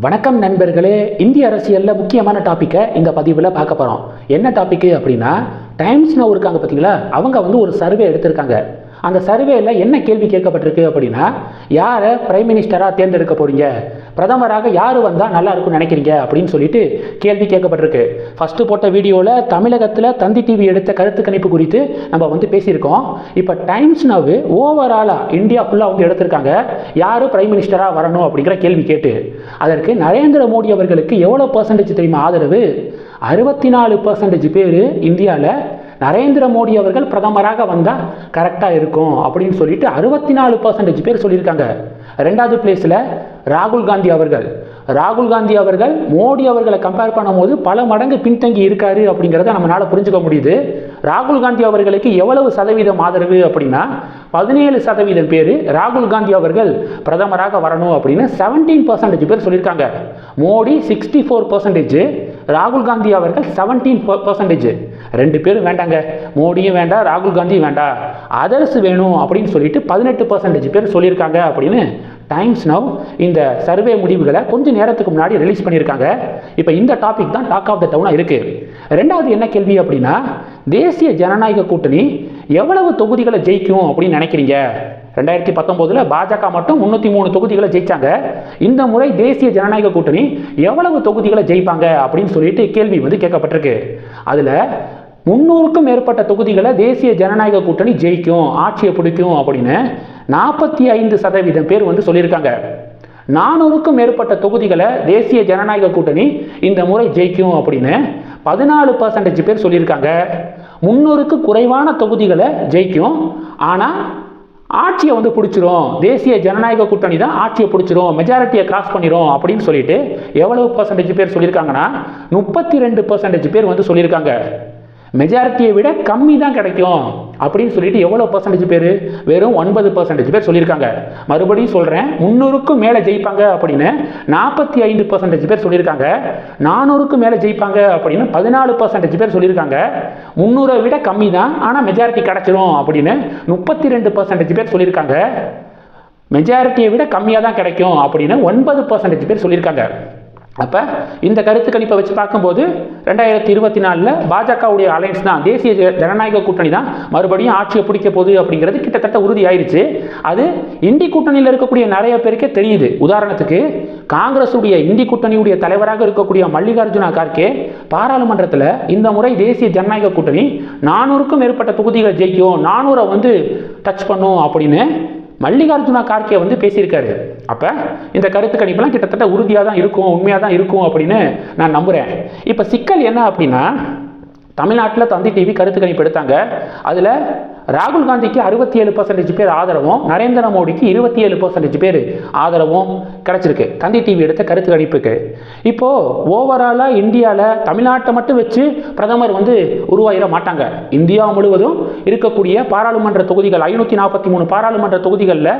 வணக்கம் நண்பர்களே இந்திய அரசியலில் முக்கியமான டாப்பிக்கை இந்த பதிவில் பார்க்க போகிறோம் என்ன டாப்பிக்கு அப்படின்னா டைம்ஸ் நவ் இருக்காங்க பார்த்தீங்களா அவங்க வந்து ஒரு சர்வே எடுத்திருக்காங்க. அந்த சர்வேல என்ன கேள்வி கேட்கப்பட்டிருக்கு அப்படின்னா யாரை பிரைம் மினிஸ்டராக தேர்ந்தெடுக்க போறீங்க? பிரதமராக யார் வந்தால் நல்லா இருக்கும்னு நினைக்கிறீங்க அப்படின்னு சொல்லிட்டு கேள்வி கேட்கப்பட்டிருக்கு. ஃபஸ்ட்டு போட்ட வீடியோவில் தமிழகத்தில் தந்தி டிவி எடுத்த கருத்து கணிப்பு குறித்து நம்ம வந்து பேசியிருக்கோம். இப்போ டைம்ஸ் நவ் ஓவராலாக இந்தியா ஃபுல்லாக வந்து எடுத்திருக்காங்க. யார் பிரைம் மினிஸ்டராக வரணும் அப்படிங்கிற கேள்வி கேட்டு. அதற்கு நரேந்திர மோடி அவர்களுக்கு எவ்வளோ பர்சன்டேஜ் தெரியுமா ஆதரவு? அறுபத்தி நாலு பர்சன்டேஜ் பேர் இந்தியாவில் நரேந்திர மோடி அவர்கள் பிரதமராக வந்தால் கரெக்டாக இருக்கும் அப்படின்னு சொல்லிட்டு அறுபத்தி நாலு பர்சன்டேஜ் பேர் சொல்லியிருக்காங்க. ரெண்டாவது பிளேஸில் ராகுல் காந்தி அவர்கள். ராகுல் காந்தி அவர்கள் மோடி அவர்களை கம்பேர் பண்ணும்போது பல மடங்கு பின்தங்கி இருக்காரு அப்படிங்கிறத நம்மளால் புரிஞ்சுக்க முடியுது. ராகுல் காந்தி அவர்களுக்கு எவ்வளவு சதவீதம் ஆதரவு அப்படின்னா பதினேழு சதவீதம் பேர் ராகுல் காந்தி அவர்கள் பிரதமராக வரணும் அப்படின்னு செவன்டீன் பர்சன்டேஜ் பேர் சொல்லியிருக்காங்க. மோடி சிக்ஸ்டி ஃபோர் பர்சன்டேஜ் ராகுல் காந்தி அவர்கள் செவன்டீன் பர்சன்டேஜ் ரெண்டு பேரும் வேண்டாங்க. மோடியும் வேண்டாம் ராகுல் காந்தியும் வேண்டாம் அதர்ஸ் வேணும் அப்படின்னு சொல்லிட்டு பதினெட்டு பர்சன்டேஜ் பேர் சொல்லியிருக்காங்க அப்படின்னு டைம்ஸ் நவ் இந்த சர்வே முடிவுகளை கொஞ்சம் நேரத்துக்கு முன்னாடி ரிலீஸ் பண்ணியிருக்காங்க. இப்போ இந்த டாபிக் தான் டாக் ஆஃப் த டவுனாக இருக்குது ரெண்டாவது என்ன கேள்வி அப்படின்னா தேசிய ஜனநாயக கூட்டணி எவ்வளவு தொகுதிகளை ஜெயிக்கும் அப்படின்னு நினைக்கிறீங்க? ரெண்டாயிரத்தி பத்தொம்போதில் பாஜக மட்டும் முந்நூற்றி மூணு தொகுதிகளை ஜெயிச்சாங்க. இந்த முறை தேசிய ஜனநாயக கூட்டணி எவ்வளவு தொகுதிகளை ஜெயிப்பாங்க அப்படின்னு சொல்லிட்டு கேள்வி வந்து கேட்கப்பட்டிருக்கு. அதில் முந்நூறுக்கும் மேற்பட்ட தொகுதிகளை தேசிய ஜனநாயக கூட்டணி ஜெயிக்கும் ஆட்சியை பிடிக்கும் அப்படின்னு நாற்பத்தி ஐந்து சதவீதம் பேர் வந்து சொல்லியிருக்காங்க. நானூறுக்கும் மேற்பட்ட தொகுதிகளை தேசிய ஜனநாயக கூட்டணி இந்த முறை ஜெயிக்கும் அப்படின்னு பதினாலு பர்சன்டேஜ் பேர் சொல்லியிருக்காங்க. முந்நூறுக்கு குறைவான தொகுதிகளை ஜெயிக்கும் ஆனால் ஆட்சியை வந்து பிடிச்சிரும். தேசிய ஜனநாயக கூட்டணி தான் ஆட்சியை பிடிச்சிரும் மெஜாரிட்டியை கிராஸ் பண்ணிரும் அப்படின்னு சொல்லிட்டு எவ்வளவு பர்சன்டேஜ் பேர் சொல்லியிருக்காங்கன்னா முப்பத்தி ரெண்டு பர்சன்டேஜ் பேர் வந்து சொல்லியிருக்காங்க. மெஜாரிட்டியை விட கம்மி தான் கிடைக்கும். அப்படின்னு சொல்லிட்டு எவ்வளோ பர்சன்டேஜ் பேர்? வெறும் ஒன்பது பர்சன்டேஜ் பேர் சொல்லியிருக்காங்க. மறுபடியும் சொல்கிறேன் முந்நூறுக்கும் மேலே ஜெயிப்பாங்க அப்படின்னு நாற்பத்தி ஐந்து பர்சன்டேஜ் பேர் சொல்லியிருக்காங்க. நானூறுக்கும் மேலே ஜெயிப்பாங்க அப்படின்னு பதினாலு பர்சன்டேஜ் பேர் சொல்லியிருக்காங்க. முந்நூறை விட கம்மி தான் ஆனால் மெஜாரிட்டி கிடச்சிரும் அப்படின்னு முப்பத்தி ரெண்டு பர்சன்டேஜ் பேர் சொல்லியிருக்காங்க. மெஜாரிட்டியை விட கம்மியாக தான் கிடைக்கும் அப்படின்னு ஒன்பது பர்சன்டேஜ் பேர் சொல்லியிருக்காங்க. அப்போ இந்த கருத்து கணிப்பை வச்சு பார்க்கும்போது ரெண்டாயிரத்தி இருபத்தி நாலில் பாஜகவுடைய அலைன்ஸ் தான். தேசிய ஜ- ஜனநாயக கூட்டணி தான். மறுபடியும் ஆட்சியை பிடிக்க போகுது அப்படிங்கிறது கிட்டத்தட்ட உறுதி ஆயிடுச்சு அது இந்தி கூட்டணியில் இருக்கக்கூடிய நிறைய பேருக்கே தெரியுது. உதாரணத்துக்கு காங்கிரஸுடைய இந்தி கூட்டணியுடைய தலைவராக இருக்கக்கூடிய மல்லிகார்ஜுனா கார்கே பாராளுமன்றத்தில் இந்த முறை தேசிய ஜனநாயக கூட்டணி நானூறுக்கும் மேற்பட்ட தொகுதிகளை ஜெயிக்கும். நானூறை வந்து டச் பண்ணும் அப்படின்னு மல்லிகார்ஜுனா கார்கே வந்து பேசியிருக்காரு. அப்போ இந்த கருத்து கணிப்பெல்லாம் கிட்டத்தட்ட உறுதியாக தான் இருக்கும் உண்மையாக தான் இருக்கும் அப்படின்னு நான் நம்புகிறேன் இப்போ சிக்கல் என்ன அப்படின்னா தமிழ்நாட்டில் தந்தி டிவி கருத்து கணிப்பு எடுத்தாங்க அதில் ராகுல் காந்திக்கு அறுபத்தி ஏழு பர்சன்டேஜ் பேர் ஆதரவும் நரேந்திர மோடிக்கு இருபத்தி ஏழு பர்சன்டேஜ் பேர் ஆதரவும் கிடச்சிருக்கு. தந்தி டிவி எடுத்த கருத்து கணிப்புக்கு. இப்போது ஓவராலாக இந்தியாவில் தமிழ்நாட்டை மட்டும் வச்சு பிரதமர் வந்து உருவாகிட மாட்டாங்க. இந்தியா முழுவதும் இருக்கக்கூடிய பாராளுமன்ற தொகுதிகள் ஐநூற்றி நாற்பத்தி மூணு பாராளுமன்ற தொகுதிகளில்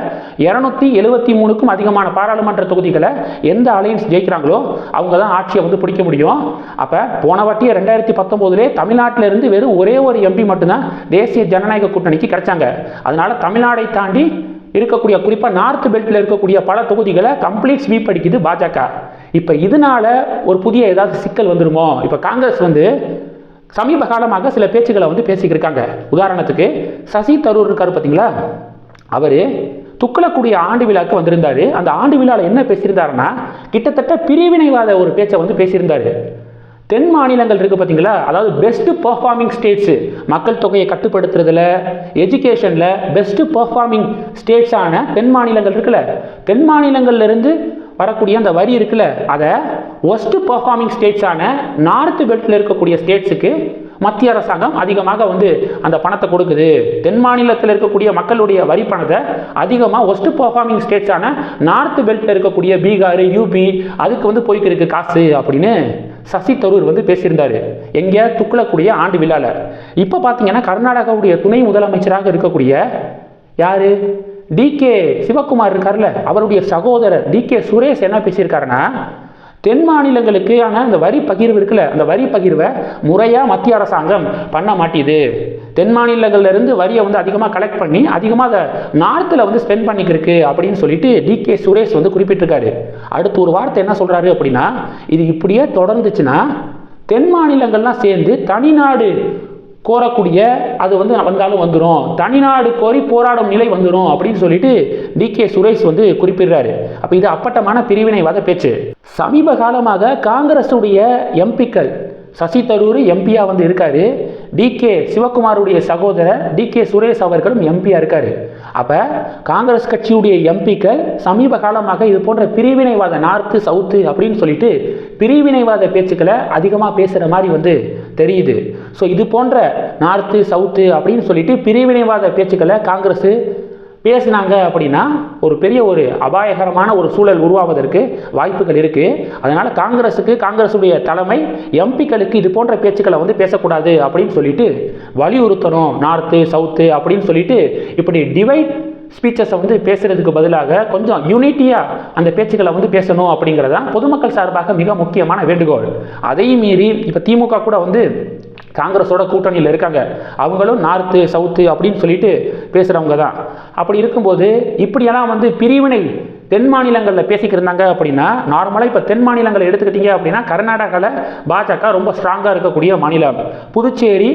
இரநூத்தி எழுபத்தி மூணுக்கும் அதிகமான பாராளுமன்ற தொகுதிகளை எந்த அலையன்ஸ் ஜெயிக்கிறாங்களோ அவங்க தான் ஆட்சியை வந்து பிடிக்க முடியும். அப்போ போன வாட்டியே ரெண்டாயிரத்தி பத்தொம்போதுலே தமிழ்நாட்டில் இருந்து வெறும் ஒரே ஒரு எம்பி மட்டும்தான் தேசிய ஜனநாயக கூட்டணிக்கு கிடைச்சாங்க. அதனால தமிழ்நாடை தாண்டி இருக்கக்கூடிய குறிப்பாக நார்த் பெல்ட்டில் இருக்கக்கூடிய பல தொகுதிகளை கம்ப்ளீட் ஸ்வீப் அடிக்குது பாஜக. இப்போ இதனால ஒரு புதிய ஏதாவது சிக்கல் வந்துருமோ? இப்போ காங்கிரஸ் வந்து சமீப காலமாக சில பேச்சுக்களை வந்து பேசிக்கிருக்காங்க உதாரணத்துக்கு சசி தரூர் இருக்காரு பார்த்தீங்களா அவர் துக்களக்கூடிய ஆண்டு விழாக்கு வந்திருந்தாரு. அந்த ஆண்டு விழாவில் என்ன பேசியிருந்தாருன்னா கிட்டத்தட்ட பிரிவினைவாத ஒரு பேச்சை வந்து பேசியிருந்தாரு. தென் மாநிலங்கள் இருக்குது பார்த்தீங்களா அதாவது பெஸ்ட்டு பர்ஃபார்மிங் ஸ்டேட்ஸு மக்கள் தொகையை கட்டுப்படுத்துறதுல எஜுகேஷனில் பெஸ்ட்டு பர்ஃபார்மிங் ஸ்டேட்ஸான தென் மாநிலங்கள் இருக்குல்ல? தென் மாநிலங்கள்லேருந்து வரக்கூடிய அந்த வரி இருக்குல்ல? அதை ஒஸ்ட்டு பர்ஃபார்மிங் ஸ்டேட்ஸான நார்த் பெல்ட்டில் இருக்கக்கூடிய ஸ்டேட்ஸுக்கு மத்திய அரசாங்கம் அதிகமாக வந்து அந்த பணத்தை கொடுக்குது. தென் மாநிலத்தில் இருக்கக்கூடிய மக்களுடைய வரி பணத்தை அதிகமாக ஒஸ்ட் பர்ஃபார்மிங் ஸ்டேட்ஸான நார்த் பெல்ட்டில் இருக்கக்கூடிய பீகார் யூபி அதுக்கு வந்து போய்க்கு இருக்கு காசு அப்படின்னு சசி தரூர் வந்து பேசியிருந்தாரு. எங்கே துக்குளக்கூடிய ஆண்டு விழாவில் இப்போ பார்த்தீங்கன்னா கர்நாடகாவுடைய துணை முதலமைச்சராக இருக்கக்கூடிய யாரு? டிகே சிவகுமார் இருக்கார்ல. அவருடைய சகோதரர் டிகே சுரேஷ் என்ன பேசியிருக்காருன்னா தென் மாநிலங்களுக்கான அந்த வரி பகிர்வு இருக்குல்ல அந்த வரி பகிர்வை முறையாக மத்திய அரசாங்கம் பண்ண மாட்டேது. தென் மாநிலங்கள்லேருந்து வரியை வந்து அதிகமாக கலெக்ட் பண்ணி அதிகமாக அதை நார்த்தில் வந்து ஸ்பெண்ட் பண்ணிக்கிருக்கு அப்படின்னு சொல்லிட்டு டி கே சுரேஷ் வந்து குறிப்பிட்டிருக்காரு. அடுத்து ஒரு வார்த்தை என்ன சொல்கிறாரு அப்படின்னா இது இப்படியே தொடர்ந்துச்சுன்னா தென் மாநிலங்கள்லாம் சேர்ந்து தனிநாடு கோரக்கூடிய அது வந்து வந்தாலும் வந்துடும் தனிநாடு கோரி போராடும் நிலை வந்துடும் அப்படின்னு சொல்லிட்டு டி கே சுரேஷ் வந்து குறிப்பிடுறாரு. அப்போ இது அப்பட்டமான பிரிவினைவாத பேச்சு. சமீப காலமாக காங்கிரஸுடைய எம்பிக்கள் சசி தரூர் எம்பியா வந்து இருக்காரு. டி கே சிவகுமாருடைய சகோதரர் டி கே சுரேஷ் அவர்களும் எம்பியாக இருக்காரு. அப்போ காங்கிரஸ் கட்சியுடைய எம்பிக்கள் சமீப காலமாக இது போன்ற பிரிவினைவாத நார்த்து சவுத்து அப்படின்னு சொல்லிட்டு பிரிவினைவாத பேச்சுக்களை அதிகமாக பேசுகிற மாதிரி வந்து தெரியுது. ஸோ இது போன்ற நார்த்து சவுத்து அப்படின்னு சொல்லிட்டு பிரிவினைவாத பேச்சுக்களை காங்கிரஸ் பேசினாங்க அப்படின்னா ஒரு பெரிய ஒரு அபாயகரமான ஒரு சூழல் உருவாவதற்கு வாய்ப்புகள் இருக்குது அதனால் காங்கிரஸுக்கு காங்கிரஸுடைய தலைமை எம்பிக்களுக்கு இது போன்ற பேச்சுக்களை வந்து பேசக்கூடாது அப்படின்னு சொல்லிட்டு வலியுறுத்தணும். நார்த்து சவுத்து அப்படின்னு சொல்லிட்டு இப்படி டிவைட் ஸ்பீச்சஸை வந்து பேசுகிறதுக்கு பதிலாக கொஞ்சம் யூனிட்டியாக அந்த பேச்சுக்களை வந்து பேசணும் அப்படிங்கிறதான் பொதுமக்கள் சார்பாக மிக முக்கியமான வேண்டுகோள். அதையும் மீறி இப்போ திமுக கூட வந்து காங்கிரஸோட கூட்டணியில் இருக்காங்க. அவங்களும் நார்த்து சவுத்து அப்படின்னு சொல்லிட்டு பேசுகிறவங்க தான். அப்படி இருக்கும்போது இப்படியெல்லாம் வந்து பிரிவினை தென் மாநிலங்களில் பேசிக்கிட்டு இருந்தாங்க அப்படின்னா நார்மலாக இப்போ தென் மாநிலங்களை எடுத்துக்கிட்டீங்க அப்படின்னா கர்நாடகாவில் பாஜக ரொம்ப ஸ்ட்ராங்காக இருக்கக்கூடிய மாநிலம். புதுச்சேரி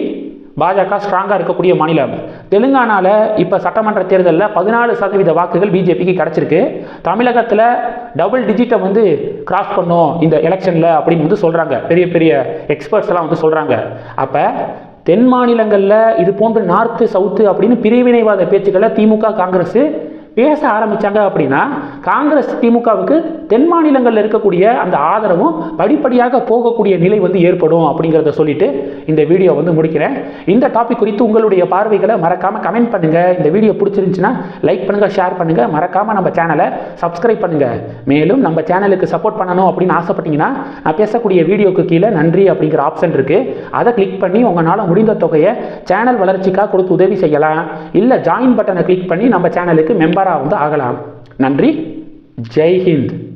பாஜக ஸ்ட்ராங்காக இருக்கக்கூடிய மாநிலம். தெலுங்கானாவில் இப்போ சட்டமன்ற தேர்தலில் பதினாலு சதவீத வாக்குகள் பிஜேபிக்கு கிடச்சிருக்கு. தமிழகத்தில் டபுள் டிஜிட்டை வந்து கிராஸ் பண்ணும் இந்த எலெக்ஷனில் அப்படின்னு வந்து சொல்கிறாங்க பெரிய பெரிய எக்ஸ்பர்ட்ஸ் எல்லாம் வந்து சொல்கிறாங்க அப்போ தென் மாநிலங்களில் இது போன்று நார்த்து சவுத்து அப்படின்னு பிரிவினைவாத பேச்சுக்களை திமுக காங்கிரஸ் பேச ஆரம்பித்தாங்க அப்படின்னா காங்கிரஸ் திமுகவுக்கு தென் மாநிலங்களில் இருக்கக்கூடிய அந்த ஆதரவும் படிப்படியாக போகக்கூடிய நிலை வந்து ஏற்படும் அப்படிங்கிறத சொல்லிட்டு இந்த வீடியோ வந்து முடிக்கிறேன். இந்த டாபிக் குறித்து உங்களுடைய பார்வைகளை மறக்காமல் கமெண்ட் பண்ணுங்கள் இந்த வீடியோ பிடிச்சிருந்துச்சுன்னா லைக் பண்ணுங்கள் ஷேர் பண்ணுங்கள் மறக்காமல் நம்ம சேனலை சப்ஸ்கிரைப் பண்ணுங்கள் மேலும் நம்ம சேனலுக்கு சப்போர்ட் பண்ணணும் அப்படின்னு ஆசைப்பட்டீங்கன்னா நான் பேசக்கூடிய வீடியோக்கு கீழே நன்றி அப்படிங்கிற ஆப்ஷன் இருக்குது அதை கிளிக் பண்ணி உங்களால் முடிந்த தொகையை சேனல் வளர்ச்சிக்காக கொடுத்து உதவி செய்யலாம். இல்லை ஜாயின் பட்டனை கிளிக் பண்ணி நம்ம சேனலுக்கு மெம்பர் மெம்பராக வந்து ஆகலாம். நன்றி. ஜெய் ஹிந்த்.